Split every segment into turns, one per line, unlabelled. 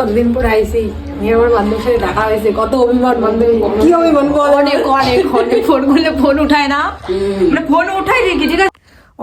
কতদিন পরে আইসি আমি আমার বান্ধবের সাথে দেখা হয়েছে। কত অভিমান বান্ধবী কি অভিমান বল?
অনেক অনেক অনেক। ফোন করলে ফোন উঠায় না। মানে ফোন উঠাই দেখি ঠিক আছে?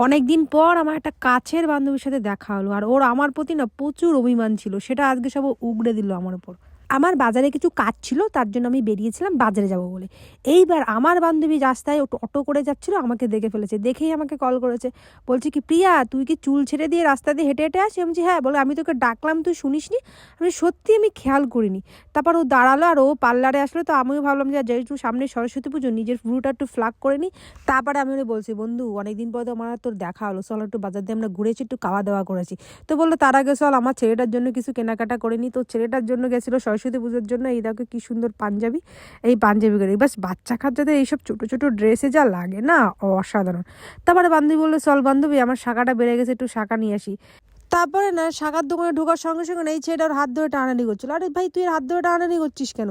অনেকদিন পর আমার একটা কাছের বান্ধবীর সাথে দেখা হলো আর ওর আমার প্রতি না প্রচুর অভিমান ছিল। সেটা আজকে সব উগড়ে দিল আমার উপর। আমার বাজারে কিছু কাজ ছিল, তার জন্য আমি বেরিয়েছিলাম, বাজারে যাব বলে। এইবার আমার বান্ধবী রাস্তায় অটো- করে যাচ্ছিল, আমাকে দেখে ফেলেছে, দেখেই আমাকে কল করেছে। বলছে কি, প্রিয়া, তুই কি চুল ছেড়ে দিয়ে রাস্তা দিয়ে হেঁটে হেঁটে আসি আমি হ্যাঁ বলে, আমি তোকে ডাকলাম, তুই শুনিসনি? আমি সত্যি আমি খেয়াল করিনি। তারপর ও দাঁড়াল আর ও পার্লারে আসলো, তো আমিও ভাবলাম যে যেহেতু সামনে সরস্বতী পুজো, নিজের ভ্রুটা একটু ফ্লাক করে নিই তারপরে আমি বলছি, বন্ধু, অনেকদিন পর তো আমার তোর দেখা হলো, চল একটু বাজার দিয়ে আমরা ঘুরেছি, একটু খাওয়া দাওয়া করেছি। তো বলল, তার আগে চল, আমার ছেলেটার জন্য কিছু কেনাকাটা করে নিই তো ছেলেটার জন্য গেছিল সরস্বতী পুজোর জন্য এই দেখো কি সুন্দর পাঞ্জাবি, এই পাঞ্জাবি করে। বাস বাচ্চা কাচ্চাদের এইসব ছোটো ছোটো ড্রেসে যা লাগে না, অসাধারণ। তারপরে বান্ধবী বলল, চল বান্ধবী, আমার শাখাটা বেড়ে গেছে, একটু শাখা নিয়ে আসি। তারপরে না শাখার দোকানে ঢোকার সঙ্গে সঙ্গে না এই ছেলেটা ওর হাত ধরে টানানি করছিল। আরে ভাই, তুই হাত ধরে টানানি করছিস কেন?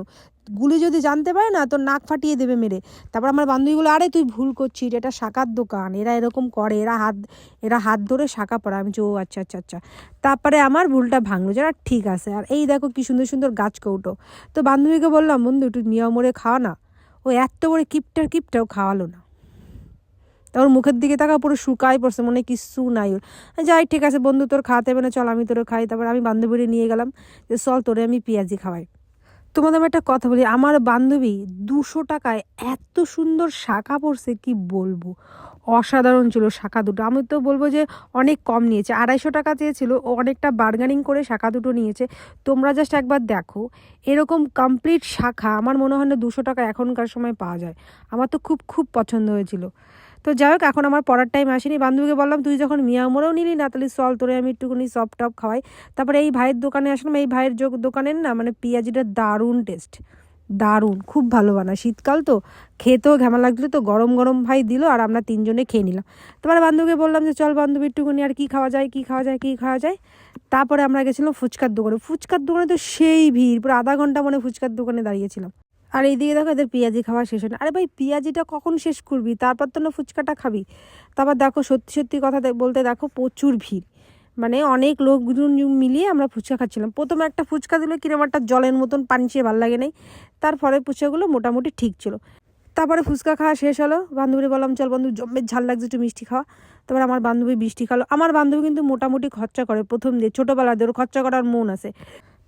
গুলি যদি জানতে পারে না, তোর নাক ফাটিয়ে দেবে মেরে। তারপর আমার বান্ধবীগুলো, আরে তুই ভুল করছিস, এটা শাখার দোকান, এরা এরকম করে, এরা হাত এরা হাত ধরে শাখা পড়ে। আমি ও আচ্ছা আচ্ছা আচ্ছা। তারপরে আমার ভুলটা ভাঙলো যারা ঠিক আছে। আর এই দেখো কি সুন্দর সুন্দর গাছ কৌটো। তো বান্ধবীকে বললাম, বন্ধু, একটু নিয়মরে খাওয়া না। ও এত বড় কিপটার, কিপটাও খাওয়ালো না। তারপর মুখের দিকে তাকা পুরো শুকাই পড়ছে, মনে কিচ্ছু নাই ওর। যাই, ঠিক আছে, বন্ধু, তোর খাওয়াতে হবে না, চল, আমি তোর খাই। তারপর আমি বান্ধবীরে নিয়ে গেলাম যে, চল, তোরে আমি পেঁয়াজি খাওয়াই। তোমাদের আমি একটা কথা বলি, আমার বান্ধবী দুশো টাকায় এত সুন্দর শাখা পড়ছে কি বলব? অসাধারণ ছিল শাখা দুটো। আমি তো বলব যে, অনেক কম নিয়েছে। আড়াইশো টাকা চেয়েছিল, ও অনেকটা বার্গানিং করে শাখা দুটো নিয়েছে। তোমরা জাস্ট একবার দেখো, এরকম কমপ্লিট শাখা, আমার মনে হয় না দুশো টাকা এখনকার সময় পাওয়া যায়। আমার তো খুব খুব পছন্দ হয়েছিল। তো যাই হোক, এখন আমার পড়ার টাইম আসেনি। বান্ধবীকে বললাম, তুই যখন মিয়ামোরেও নিলি না, তাহলে চল তোরে আমি একটুখানি সফট টপ খাওয়াই। তারপরে এই ভাইয়ের দোকানে আসলাম। এই ভাইয়ের যোগ- দোকানের না মানে পেঁয়াজিটা দারুণ টেস্ট দারুণ, খুব ভালো বানায় শীতকাল তো, খেতেও ঘেমা লাগছিল তো, গরম গরম ভাই দিল আর আমরা তিনজনে খেয়ে নিলাম। তারপরে বান্ধবীকে বললাম যে, চল বান্ধবী, একটুখানি আর কী খাওয়া যায়, কী খাওয়া যায়, কী খাওয়া যায়? তারপরে আমরা গেছিলাম ফুচকার দোকানে। ফুচকার দোকানে তো সেই ভিড়, পুরো আধা ঘণ্টা মনে ফুচকার দোকানে দাঁড়িয়েছিলাম। আর এইদিকে দেখো এদের পেঁয়াজি খাওয়া শেষ হয় না আরে ভাই, পেঁয়াজিটা কখন শেষ করবি? তারপর তো না ফুচকাটা খাবি। তারপর দেখো, সত্যি সত্যি কথা বলতে দেখো, প্রচুর ভিড়। মানে অনেক লোকজন মিলিয়ে আমরা ফুচকা খাচ্ছিলাম। প্রথমে একটা ফুচকা দিলে কিরম একটা জলের মতন পানি চেয়ে ভালো লাগে নাই। তারপরে ফুচকাগুলো মোটামুটি ঠিক ছিল। তারপরে ফুচকা খাওয়া শেষ হলো। বান্ধবী বললাম, চল বন্ধু, জম্মের ঝাল লাগছে, একটু মিষ্টি খাওয়া। তারপর আমার বান্ধবী মিষ্টি খালো। আমার বান্ধবী কিন্তু মোটামুটি খরচা করে প্রথম দিয়ে। ছোটোবেলা দিয়ে ওর খরচা করার মন আছে।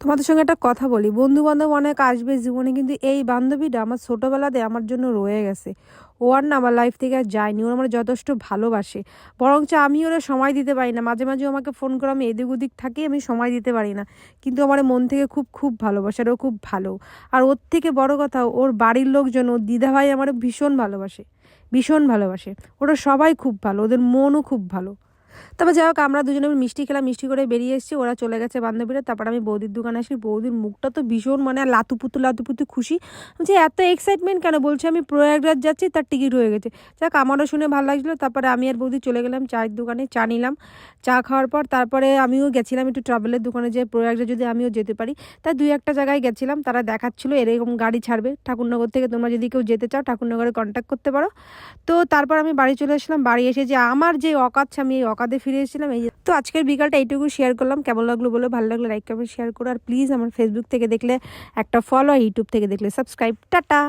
তোমাদের সঙ্গে একটা কথা বলি। বন্ধু বান্ধব অনেক আসবে, জীবনে কিন্তু এই বান্ধবীটা আমার ছোটোবেলাতে আমার জন্য রয়ে গেছে। ও আর না আমার লাইফ থেকে আর যায়নি, ওর আমার যথেষ্ট ভালোবাসে। বরঞ্চ আমি ওরা সময় দিতে পারি না। মাঝে মাঝে আমাকে ফোন করে আমি এদিক ওদিক থাকি, আমি সময় দিতে পারি না। কিন্তু আমার মন থেকে খুব খুব ভালোবাসে আর ও খুব ভালো। আর ওর থেকে বড় কথা, ওর বাড়ির লোকজন, ওর দিদাভাই আমার ভীষণ ভালোবাসে। ভীষণ ভালোবাসে। ওরা সবাই খুব ভালো, ওদের মনও খুব ভালো। তারপর যাই হোক, আমরা দুজনে মিষ্টি খেলাম, মিষ্টি করে বেরিয়ে এসেছি, ওরা চলে গেছে বান্ধবীরা। তারপর আমি বৌদির দোকানে আসি, বৌদির মুখটা তো ভীষণ মানে লাতুপুতু লাতুপুতু খুশি। যে এত এক্সাইটমেন্ট কেন? বলছে, আমি প্রয়াগরাজ যাচ্ছি, তার টিকিট হয়ে গেছে। যাক, আমারও শুনে ভালো লাগছিল। তারপরে আমি আর বৌদি চলে গেলাম চায়ের দোকানে, চা নিলাম, চা খাওয়ার পর তারপরে আমিও গেছিলাম একটু ট্রাভেলের দোকানে, যে প্রয়াগরাজ যদি আমিও যেতে পারি। তাই দুই একটা জায়গায় গেছিলাম, তারা দেখাচ্ছিলো, এরকম গাড়ি ছাড়বে। ঠাকুরনগর থেকে তোমরা যদি কেউ যেতে চাও, ঠাকুরনগরে কন্ট্যাক্ট করতে পারো। তো তারপর আমি বাড়ি চলে আসলাম, বাড়ি এসে যে আমার যে অকাত আমি এই অকাদে ফিরে এসেছিলাম, এই তো আজকের বিকালটা এইটুকু শেয়ার করলাম। কেমন লাগল বলে, ভালো লাগল লাইক কমেন্ট শেয়ার করো। আর প্লিজ আমার ফেসবুক থেকে দেখলে একটা ফলো ইউটিউব থেকে দেখলে সাবস্ক্রাইব টাটা!